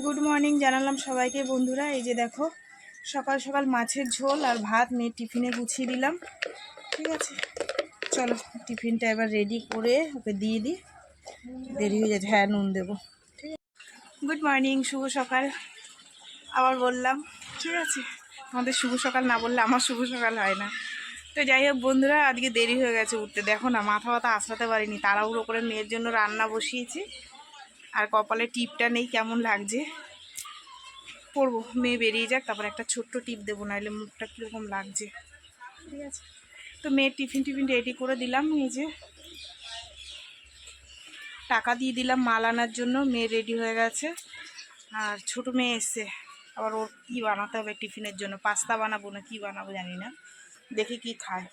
Good morning জানালাম সবাইকে বন্ধুরা। এই যে দেখো, সকাল সকাল মাছের ঝোল আর ভাত মেয়ে টিফিনে গুছিয়ে দিলাম। ঠিক আছে? চলো, টিফিনটা এবার রেডি করে ওকে দিয়ে দিই। দেরি হয়ে যাচ্ছে হ্যাঁ নুন দেবো। ঠিক আছে? গুড মর্নিং শুভ সকাল। আবার বললাম, ঠিক আছে? আমাদের শুভ সকাল না বললে আমার শুভ সকাল হয় না। তো যাই হোক বন্ধুরা, আজকে দেরি হয়ে গেছে উঠতে। দেখো না, মাথা ব্যথা আসাতে পারিনি, তাড়াহুড়ো করে মেয়ের জন্য রান্না বসিয়েছি। আর কপালে টিপটা নেই কেমন লাগছে? পরবো মেয়ে বেরিয়ে যাক তারপর একটা ছোট্ট টিপ দেবো নাহলে মুখটা কীরকম লাগছে। ঠিক আছে। তো মেয়ের টিফিন টিফিন রেডি করে দিলাম এই যে। টাকা দিয়ে দিলাম মাল আনার জন্য মেয়ে রেডি হয়ে গেছে। আর ছোট মেয়ে এসছে আবার ওর কী বানাতে হবে টিফিনের জন্য পাস্তা বানাবো না কী বানাবো জানি না দেখি কি খায়।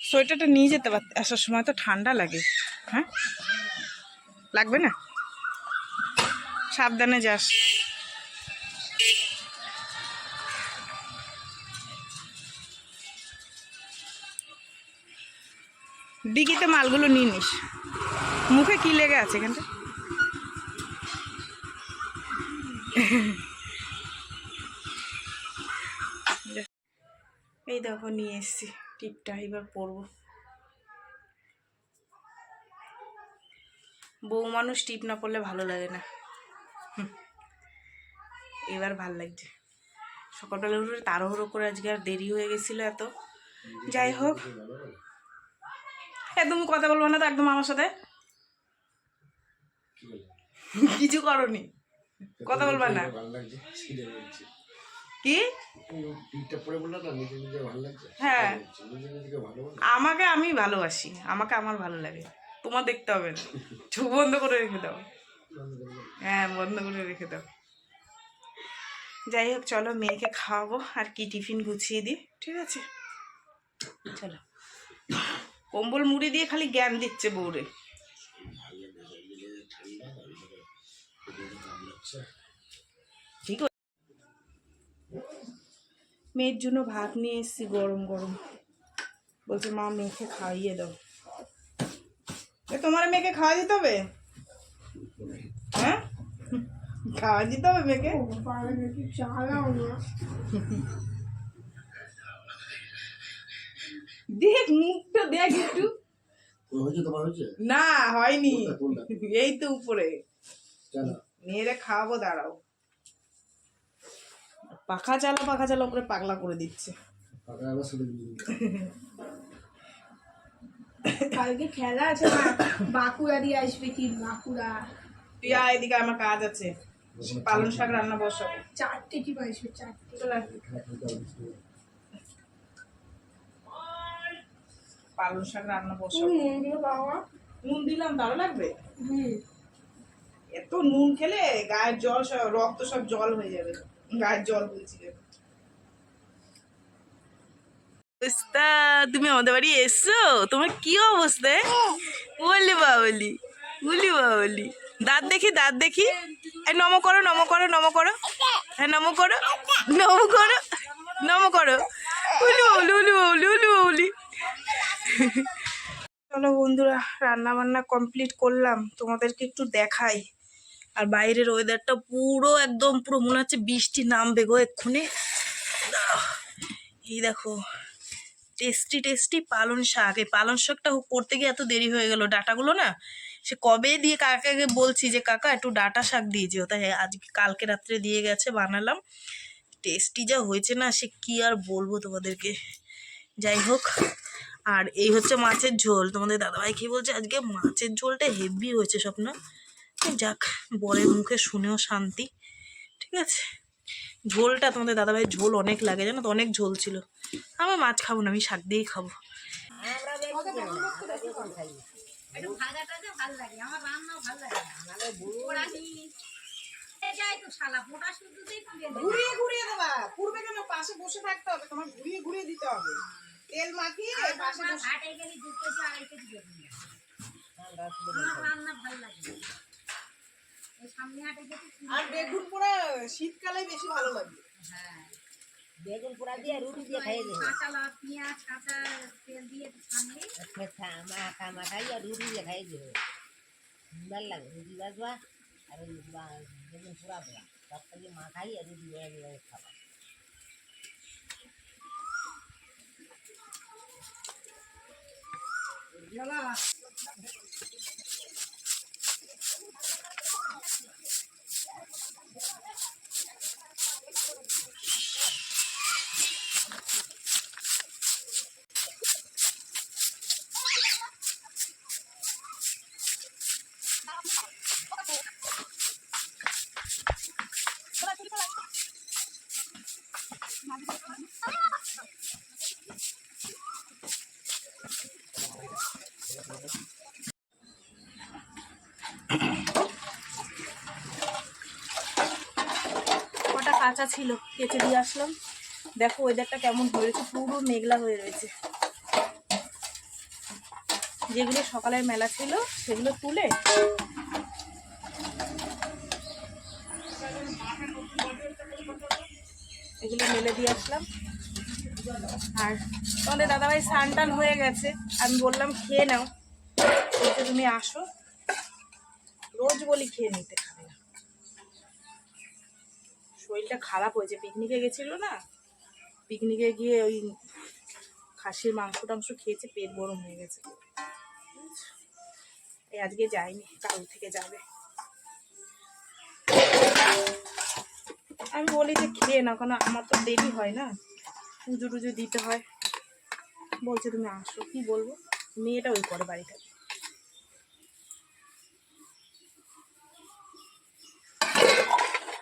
সোয়েটারটা নিয়ে যেতে পারত আসার সময় তো ঠান্ডা লাগে হ্যাঁ? লাগবে না? সাবধানে যাস। ডিকিতে মালগুলো নিয়ে নিস। মুখে কি লেগে আছে এখানটা? এই দেখো, নিয়ে এসছি। টিপটা এবার পরবো। বউ মানুষ টিপ না পড়লে ভালো লাগে না। এবার ভালো লাগছে। সকালবেলা উঠে তাড়াহুড়ো করে আজকে আর দেরি হয়ে গেছিল এত। যাই হোক। একদম কথা বলব না তো একদম আমার সাথে। কিছু করনি। কথা বলবা না। কি? হ্যাঁ। আমাকে আমি ভালোবাসি। আমাকে আমার ভালো লাগে। তোমার দেখতে হবে না। চোখ বন্ধ করে রেখে দাও। হ্যাঁ বন্ধ করে রেখে দাও। যাই হোক, চলো মেয়েকে খাওয়াবো আর কি টিফিন গুছিয়ে দিই, ঠিক আছে? চলো। কম্বল মুড়ি দিয়ে খালি জ্ঞান দিচ্ছে বউরে। ঠিক। মেয়ের জন্য ভাত নিয়ে এসেছি গরম গরম। বলছে, মা, মেয়েকে খাইয়ে দাও। তোমার মেয়েকে খাওয়া দিতে হবে? হ্যাঁ? খাওয়া দিতে হবে মেয়েকে? দেখ মুখটা দেখ একটু। না হয়নি। এই তো উপরে। মেয়েরা খাওয়াবো দাঁড়াও। পাখা চালা পাখা চালা করে পাগলা করে দিচ্ছে পাকা আবার সেটা দিয়ে দিবি। কালকে খেলা আছে না বাঁকুড়া দিয়ে আসবে কি বাঁকুড়া। তুই আয় এদিকে আমার কাজ আছে। পালং শাক রান্না বসাবো। চারটে কি আসবে চারটে। চলে আয়। পালং শাক রান্না বসাবো। নুন দিও বাবা। নুন দিলাম ভালো লাগবে? হুম। এত নুন খেলে গায়ের জল সব রক্ত সব জল হয়ে যাবে। গায়ের জল বলছি। অবস্থা? তুমি আমাদের বাড়ি এসছো? তোমার কি অবস্থা? বলি বাবলি বলি বাবলি। দাঁত দেখি দাঁত দেখি। এই নম করো নম করো নম করো। হ্যাঁ নম করো নম করো নম করো। উলি বাবলি উলি বাবলি উলি বাবলি। চলো বন্ধুরা রান্না বান্না কমপ্লিট করলাম। তোমাদেরকে একটু দেখাই। আর বাইরের ওয়েদারটা পুরো একদম, পুরো মনে হচ্ছে বৃষ্টি নামবে গো এক্ষুনি। এই দেখো। টেস্টি টেস্টি পালন শাক। এই পালন শাকটা করতে গিয়ে এত দেরি হয়ে গেল। ডাটাগুলো না, সে কবে দিয়ে কাকাকে বলছি যে, কাকা, একটু ডাটা শাক দিয়ে যেও। তাই আজকে, কালকে রাত্রে দিয়ে গেছে, বানালাম। টেস্টি যা হয়েছে না, সে কি আর বলব তোমাদেরকে? যাই হোক, আর এই হচ্ছে মাছের ঝোল। তোমাদের দাদাভাই কি বলছে? আজকে মাছের ঝোলটা হেভি হয়েছে স্বপ্ন। যাক বরের মুখে শুনেও শান্তি। ঠিক আছে? ঝোলটা তোমাদের দাদাভাই ঝোল অনেক লাগে জানো তো? অনেক ঝোল ছিল। আমি মাছ খাব না আমি শাক দিয়েই খাব। ঘুরিয়ে ঘুরিয়ে দেবা। পূর্বে কেন পাশে বসে থাকতে হবে তোমার ঘুরিয়ে ঘুরিয়ে দিতে হবে। তেল মাখিয়ে পাশে বসে আর বেগুন পোড়া শীতকালে বেশি ভালো লাগে। বেগুন পোড়া দিয়ে রুটি দিয়ে খাইয়ে দেবো। কাঁচা লঙ্কা পেঁয়াজ কাঁচা তেল দিয়ে ছাড়লে মাখা মাখা আর রুটি দিয়ে খাইয়ে দেবো। ভালো লাগে রুটি বাজবা আর ওই বেগুন পোড়া দেওয়া তরকারি মাখাই আর রুটি দিয়ে দিয়ে খাওয়া কটা কাঁচা ছিল কেচে দিয়ে আসলাম। দেখো ওয়েদারটা কেমন হয়ে রয়েছে, পুরো মেঘলা হয়ে রয়েছে। যেগুলো সকালের মেলা ছিল, সেগুলো তুলে এগুলো মেলে দিয়ে আসলাম। আর তোমাদের দাদাভাই স্নান টান হয়ে গেছে। আমি বললাম, খেয়ে নাও। তুমি আসো। রোজ বলি খেয়ে নিতে খাবে না। শরীরটা খারাপ হয়েছে। পিকনিকে গেছিল না? পিকনিকে গিয়ে ওই খাসির মাংস টাংস খেয়েছে, পেট গরম হয়ে গেছে। এই আজকে যায়নি কাল থেকে যাবে। আমি বলি যে খেয়ে না কারণ আমার তো দেরি হয় না। পুজো টুজো দিতে হয়। বলছে তুমি আসো, কি বলব? মেয়েটা ওই করে বাড়িতে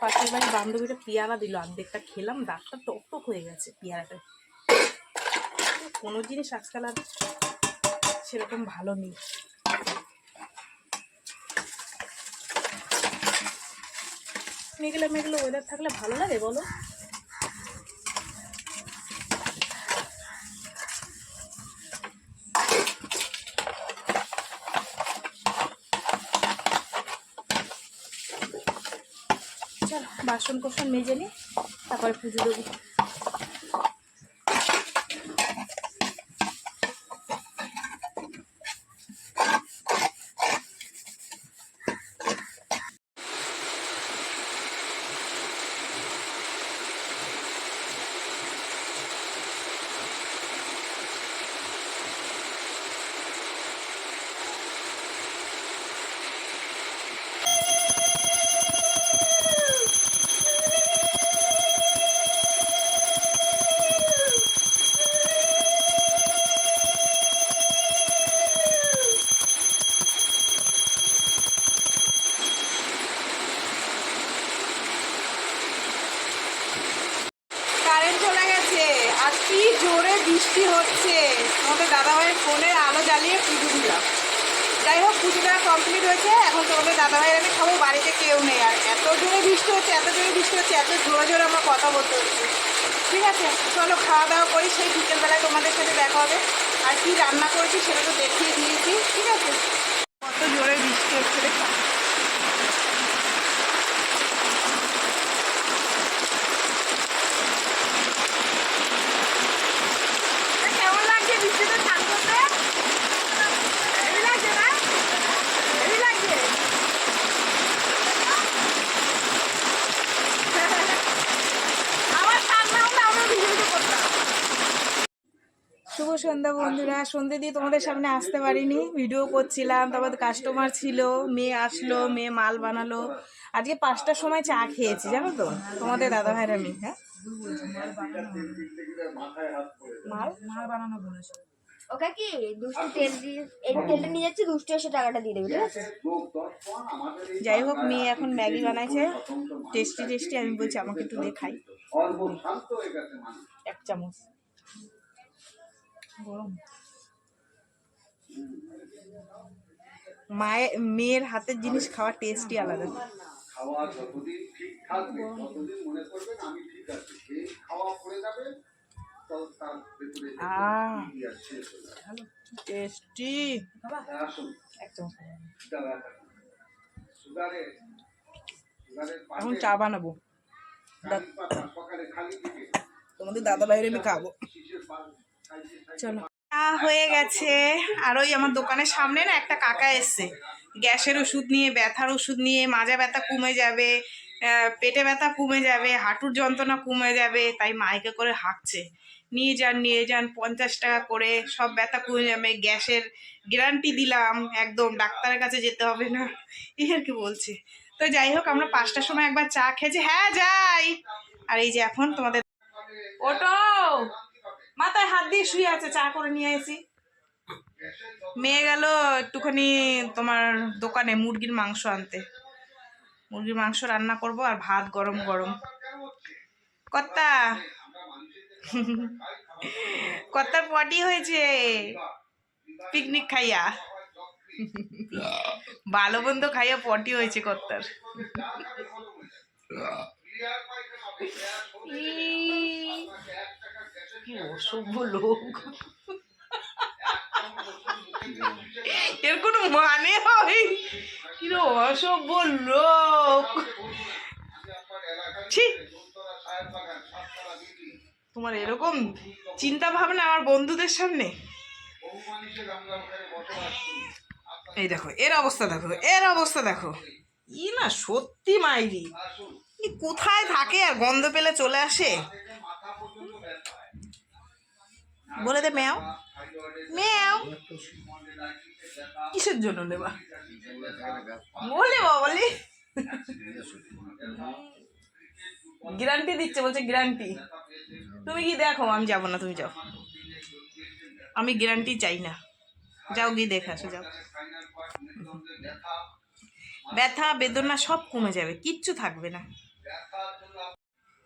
পাশের বাড়ির বান্ধবীটা পেয়ারা দিল। অর্ধেকটা খেলাম দাঁতটা টক টক হয়ে গেছে পেয়ারাটা কোনো জিনিস আজকাল আর সেরকম ভালো নেই। মেঘলা মেঘলা ওয়েদার থাকলে ভালো লাগে বলো চল বাসন কোসন মেজে নিই তারপরে পুজো দেবো কারেন্ট চলে গেছে আর কি জোরে হচ্ছে তোমাদের দাদাভাইয়ের ফোনের আলো জ্বালিয়ে পুজো দিলাম। যাই হোক পুজো দেওয়া কমপ্লিট হয়েছে। এখন তোমাদের দাদাভাইয়ের আমি খাব, বাড়িতে কেউ নেই। আর এত জোরে বৃষ্টি হচ্ছে, এত জোরে বৃষ্টি হচ্ছে, এত জোরে জোরে আমার কথা বলতে হচ্ছে। ঠিক আছে, চলো খাওয়া দাওয়া করি, সেই বিকেলবেলায় তোমাদের সাথে দেখা হবে। আর কি রান্না করেছি সেটা তো দেখিয়ে দিয়েছি। ঠিক আছে? কত জোরে বৃষ্টি হচ্ছে। দেখো কেমন লাগছে বৃষ্টিতে স্নান করতে হেভি লাগছে না হেভি লাগছে আমার সামনে হলে আমরা ভিডিও ভিডিও করতাম শুভ সন্ধ্যা বন্ধুরা সন্ধে দিয়ে তোমাদের সামনে আসতে পারিনি। ভিডিও করছিলাম তারপর কাস্টমার ছিল মেয়ে আসলো মেয়ে মাল বানালো। আজকে পাঁচটার সময় চা খেয়েছি জানো তো? তোমাদের দাদা ভাইয়ের আমি হ্যাঁ? মাল? মাল বানানো বলেছে। ওকে কি দুষ্টু তেল দিয়ে এই তেলটা নিয়ে যাচ্ছে দুষ্টু এসে টাকাটা দিয়ে দেবে ঠিক আছে? যাই হোক মেয়ে এখন ম্যাগি বানাইছে। টেস্টি টেস্টি আমি বলছি আমাকে একটু দেখাই। এক চামচ। গরম। মায়ের মেয়ের হাতের জিনিস খাওয়ার টেস্টই আলাদা। খাওয়া যতদিন ঠিক থাকবে ততদিন মনে করবেন আমি ঠিক আছি। খাওয়া পড়ে যাবে হয়ে। টেস্টি এখন চা বানাবো। তোমাদের দাদা বাইরে আমি খাব। চলো। হয়ে গেছে। আর ওই আমার দোকানের সামনে না একটা কাকা এসছে। গ্যাসের ওষুধ নিয়ে, ব্যথার ওষুধ নিয়ে, মাজা ব্যথা কমে যাবে পেটে ব্যথা কমে যাবে, হাঁটুর যন্ত্রণা কমে যাবে, তাই মাইকে করে হাঁকছে। নিয়ে যান নিয়ে যান, পঞ্চাশ টাকা করে, সব ব্যথা কমে যাবে, গ্যাসের গ্যারান্টি দিলাম, একদম ডাক্তারের কাছে যেতে হবে না, এই আর কি বলছে। তো যাই হোক, আমরা পাঁচটার সময় একবার চা খেয়েছি। হ্যাঁ যাই। আর এই যে এখন তোমাদের ওটো! মাথায় হাত দিয়ে শুয়ে আছে, চা করে নিয়ে এসি মেয়ে গেল একটুখানি তোমার দোকানে মুরগির মাংস আনতে। মুরগির মাংস রান্না করব আর ভাত গরম গরম। কর্তা কর্তার পটি হয়েছে। পিকনিক খাইয়া। ভালো বন্ধু খাইয়া পটি হয়েছে কর্তার। কি অসভ্য লোক। এর কোনো মানে হয়? কি অসভ্য লোক। তোমার এরকম চিন্তা ভাবনা আমার বন্ধুদের সামনে? এই দেখো, এর অবস্থা দেখো, এর অবস্থা দেখো। ই না সত্যি মাইরি। কোথায় থাকে আর গন্ধ পেলে চলে আসে? বলে দে ম্যাও। ম্যাও। কিসের জন্য নেবা বলে বলি। গ্যারান্টি দিচ্ছে, বলছে গ্যারান্টি। তুমি কি দেখো, আমি যাব না, তুমি যাও। আমি গ্যারান্টি চাই না। যাও গিয়ে দেখে আসো, যাও। ব্যথা, বেদনা সব কমে যাবে, কিচ্ছু থাকবে না।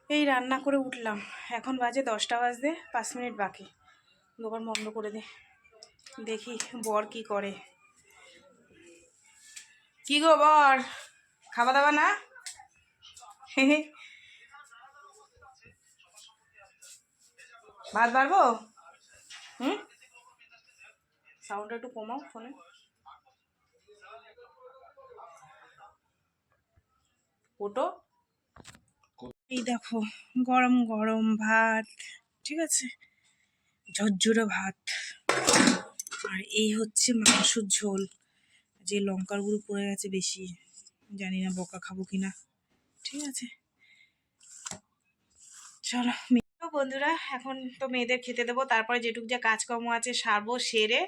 এই রান্না করে উঠলাম। এখন বাজে দশটা বাজতে পাঁচ মিনিট বাকি। দোকান বন্ধ করে দে। দেখি বর কি করে। কি গো বর? খাওয়া দাওয়া না? ভাত বাড়বো? হুম? সাউন্ডটা একটু কমাও ফোনে। ওটো? এই দেখো গরম গরম ভাত ঠিক আছে? ঝরঝরে ভাত। আর এই হচ্ছে মাংসর ঝোল। যে লঙ্কার গুঁড়ো পড়ে গেছে বেশি, জানি না বকা খাব কিনা। ঠিক আছে? চলো বন্ধুরা, এখন তো মেয়েদের খেতে দেবো। তারপরে যেটুক যা কাজকর্ম আছে সারবো, সেরে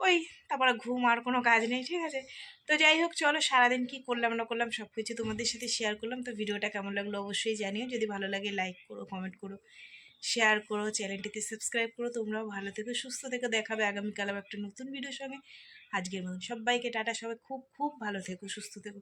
ওই তারপরে ঘুম আর কোনো কাজ নেই, ঠিক আছে? তো যাই হোক, চলো, সারাদিন কি করলাম, না করলাম সব কিছু তোমাদের সাথে শেয়ার করলাম। তো ভিডিওটা কেমন লাগল অবশ্যই জানিও। যদি ভালো লাগে লাইক করো কমেন্ট করো। শেয়ার করো চ্যানেলটিতে সাবস্ক্রাইব করো। তোমরাও ভালো থেকো, সুস্থ থেকে। দেখাবে আগামীকাল আবার একটা নতুন ভিডিওর সঙ্গে আজকের মতন সবাইকে টাটা, সবাই খুব খুব ভালো থেকো, সুস্থ থেকো।